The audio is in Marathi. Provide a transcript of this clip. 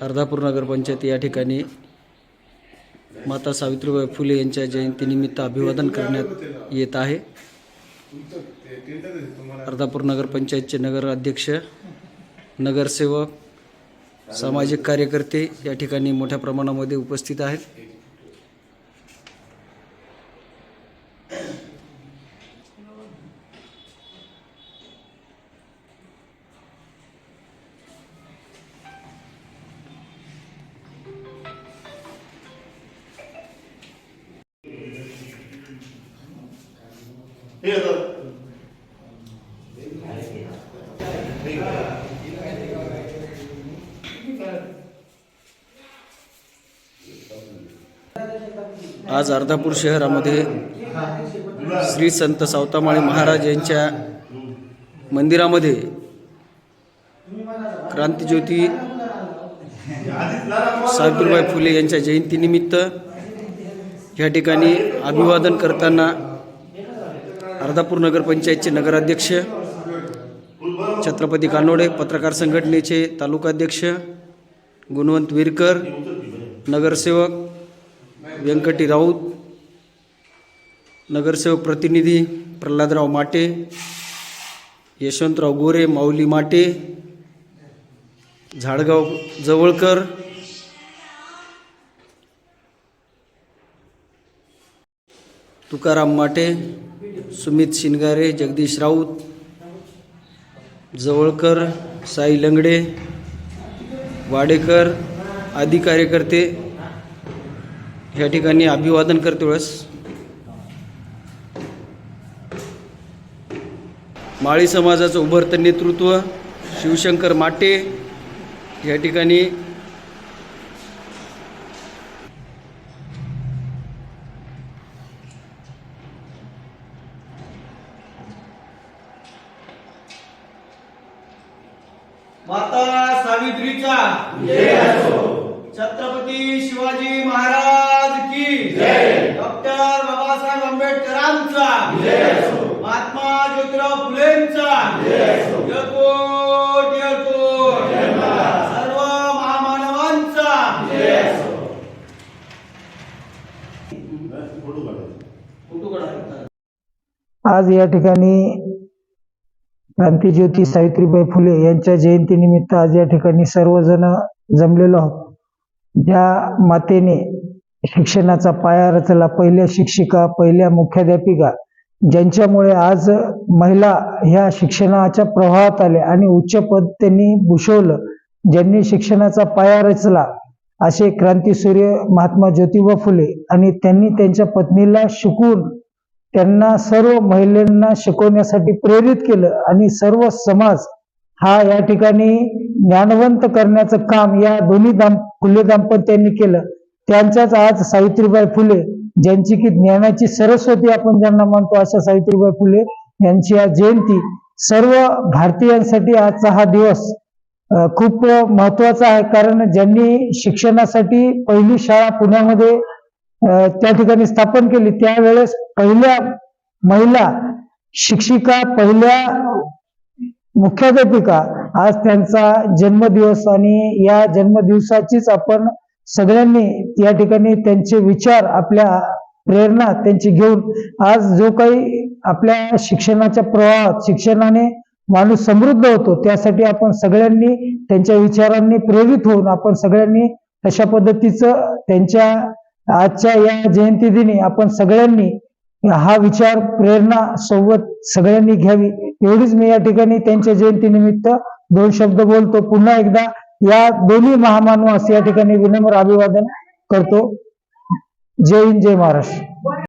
अर्धापूर नगरपंचायत या ठिकाणी माता सावित्रीबाई फुले यांच्या जयंतीनिमित्त अभिवादन करण्यात येत आहे. अर्धापूर नगरपंचायतचे नगराध्यक्ष नगरसेवक सामाजिक कार्यकर्ते या ठिकाणी मोठ्या प्रमाणामध्ये उपस्थित आहेत. आज अर्धापूर शहरामध्ये श्री संत सावतामाळी महाराज यांच्या मंदिरामध्ये क्रांतीज्योती सावित्रीबाई फुले यांच्या जयंतीनिमित्त या ठिकाणी अभिवादन करताना अर्धापूर नगरपंचायतचे नगराध्यक्ष छत्रपती कानोडे पत्रकार संघटनेचे तालुकाध्यक्ष गुणवंत विरकर नगरसेवक व्यंकटी राऊत नगरसेवक प्रतिनिधी प्रल्हादराव माटे यशवंतराव गोरे माऊली माटे झाडगाव जवळकर तुकाराम माटे सुमित शिनगारे जगदीश राऊत जवळकर साई लंगडे वाडेकर आदी कार्यकर्ते या ठिकाणी अभिवादन करते वेळेस. माळी समाजाचं उभरतं नेतृत्व शिवशंकर माटे या ठिकाणी माता सावित्रीचा. छत्रपती शिवाजी महाराज की डॉक्टर बाबासाहेब आंबेडकरांचा. महात्मा ज्योतिराव फुलेंचा. जयकोट जयकोट सर्व महामानवांचा. आज या ठिकाणी क्रांतीज्योती सावित्रीबाई फुले यांच्या जयंतीनिमित्त आज या ठिकाणी सर्वजण जमलेलो आहोत. ज्या मातेने शिक्षणाचा पाया रचला पहिल्या शिक्षिका पहिल्या मुख्याध्यापिका ज्यांच्यामुळे आज महिला ह्या शिक्षणाच्या प्रवाहात आल्या आणि उच्च पद त्यांनी भूषवलं ज्यांनी शिक्षणाचा पाया रचला असे क्रांतीसूर्य महात्मा ज्योतिबा फुले आणि त्यांनी त्यांच्या पत्नीला शिकवून त्यांना सर्व महिलांना शिकवण्यासाठी प्रेरित केलं आणि सर्व समाज हा या ठिकाणी ज्ञानवंत करण्याचं काम या दोन्ही दाम फुले दाम्पत्यांनी केलं. त्यांच्याच आज सावित्रीबाई फुले ज्यांची की ज्ञानाची सरस्वती आपण ज्यांना म्हणतो अशा सावित्रीबाई फुले यांची आज जयंती. सर्व भारतीयांसाठी आजचा हा दिवस खूप महत्त्वाचा आहे. कारण ज्यांनी शिक्षणासाठी पहिली शाळा पुण्यामध्ये त्या ठिकाणी स्थापन केली. त्यावेळेस पहिल्या महिला शिक्षिका पहिल्या मुख्याध्यापिका आज त्यांचा जन्मदिवस आणि या जन्मदिवसाचीच आपण सगळ्यांनी या ठिकाणी त्यांचे विचार आपल्या प्रेरणा त्यांची घेऊन आज जो काही आपल्या शिक्षणाच्या प्रवाहात शिक्षणाने माणूस समृद्ध होतो त्यासाठी आपण सगळ्यांनी त्यांच्या विचारांनी प्रेरित होऊन आपण सगळ्यांनी तशा पद्धतीचं त्यांच्या आजच्या या जयंती दिनी आपण सगळ्यांनी हा विचार प्रेरणा सोबत सगळ्यांनी घ्यावी. एवढीच मी या ठिकाणी त्यांच्या जयंतीनिमित्त दोन शब्द बोलतो. पुन्हा एकदा या दोन्ही महामानवास या ठिकाणी विनम्र अभिवादन करतो. जय हिंद जय महाराष्ट्र.